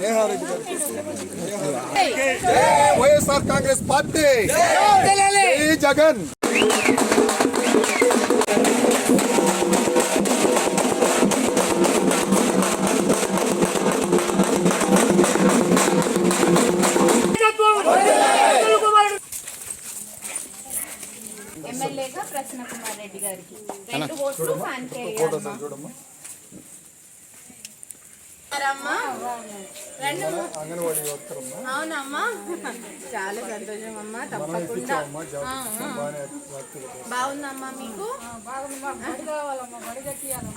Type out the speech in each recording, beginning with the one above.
నేహారెడ్డి గారు జై వైఎస్ఆర్ కాంగ్రెస్ పార్టీ జై జగన్ ఎమ్మెల్యేగా ప్రసన్న కుమార్ రెడ్డి గారికి రెండు ఓట్లు ఫ్యాన్ అవునమ్మా. చాలా సంతోషం అమ్మా తప్పకుండా. బాగుందమ్మా మీకు?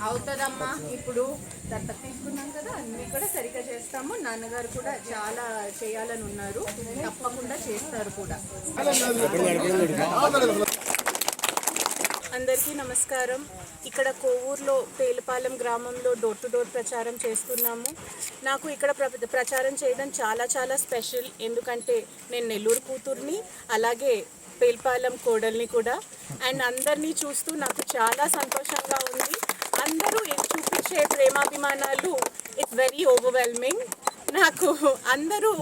అవుతుందమ్మా. ఇప్పుడు దత్తత తీసుకున్నాం కదా అన్ని కూడా సరిగ్గా చేస్తాము. నాన్నగారు కూడా చాలా చేయాలని ఉన్నారు. తప్పకుండా చేస్తారు కూడా. అందరికీ నమస్కారం. ఇక్కడ కోవూరులో పేలుపాలెం గ్రామంలో డోర్ టు డోర్ ప్రచారం చేస్తున్నాము. నాకు ఇక్కడ ప్ర- ప్రచారం చేయడం చాలా చాలా స్పెషల్. ఎందుకంటే నేను నెల్లూరు కూతుర్ని అలాగే పేల్పాలెం కోడల్ని కూడా. అండ్ అందరినీ చూస్తూ నాకు చాలా సంతోషంగా ఉంది. అందరూ చూపించే ప్రేమాభిమానాలు ఇట్స్ వెరీ ఓవర్వెల్మింగ్ నాకు అందరూ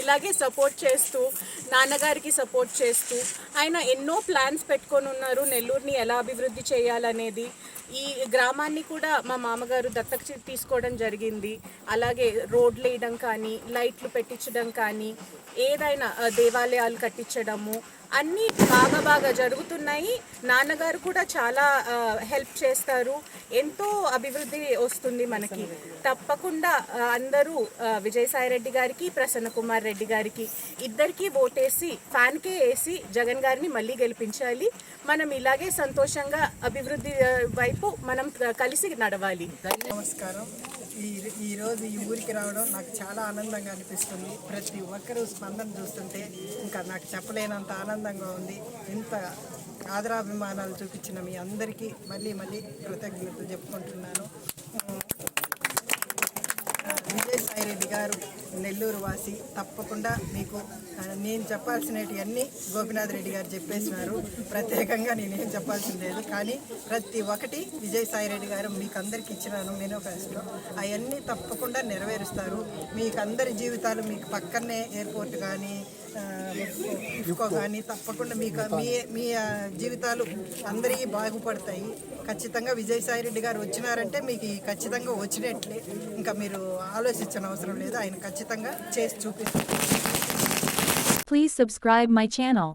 ఇలాగే సపోర్ట్ చేస్తూ నాన్నగారికి సపోర్ట్ చేస్తూ ఆయన ఎన్నో ప్లాన్స్ పెట్టుకొని ఉన్నారు నెల్లూరుని ఎలా అభివృద్ధి చేయాలనేది. ఈ గ్రామాన్ని కూడా మా మామగారు దత్తక తీసుకోవడం జరిగింది. అలాగే రోడ్లు వేయడం కానీ లైట్లు పెట్టించడం కానీ ఏదైనా దేవాలయాలు కట్టించడము అన్నీ బాగా బాగా జరుగుతున్నాయి. నాన్నగారు కూడా చాలా హెల్ప్ చేస్తారు. ఎంతో అభివృద్ధి వస్తుంది మనకి. తప్పకుండా అందరూ విజయసాయి రెడ్డి గారికి ప్రసన్న కుమార్ రెడ్డి గారికి ఇద్దరికి ఓటేసి ఫ్యాన్కే వేసి జగన్ గారిని మళ్ళీ గెలిపించాలి. మనం ఇలాగే సంతోషంగా అభివృద్ధి వైపు మనం కలిసి నడవాలి. నమస్కారం. ఈ ఈరోజు ఈ ఊరికి రావడం నాకు చాలా ఆనందంగా అనిపిస్తుంది. ప్రతి ఒక్కరూ స్పందన చూస్తుంటే ఇంకా నాకు చెప్పలేనంత ఆనందంగా ఉంది. ఇంత ఆదరాభిమానాలు చూపించిన మీ అందరికీ మళ్ళీ మళ్ళీ కృతజ్ఞతలు చెప్పుకుంటున్నాను. విజయసాయి రెడ్డి గారు నెల్లూరు వాసి తప్పకుండా మీకు నేను చెప్పాల్సినవన్నీ గోపినాథ్ రెడ్డి గారు చెప్పేసినారు. ప్రత్యేకంగా నేనేం చెప్పాల్సింది లేదు కానీ ప్రతి ఒక్కటి విజయసాయిరెడ్డి గారు మీకు అందరికి ఇచ్చినాను మెనోఫెస్టో అవన్నీ తప్పకుండా నెరవేరుస్తారు. మీకు అందరి జీవితాలు మీకు పక్కనే ఎయిర్పోర్ట్ కానీ ఆ, ఇఫ్కో కానీ తప్పకుండా మీకు మీ మీ జీవితాలు అందరికీ బాగుపడతాయి. ఖచ్చితంగా విజయసాయిరెడ్డి గారు వచ్చినారంటే మీకు ఖచ్చితంగా వచ్చినట్లే. ఇంకా మీరు ఆలోచించిన అవసరం లేదు. ఆయన ఖచ్చితంగా చేసి చూపిస్తారు Please subscribe my channel.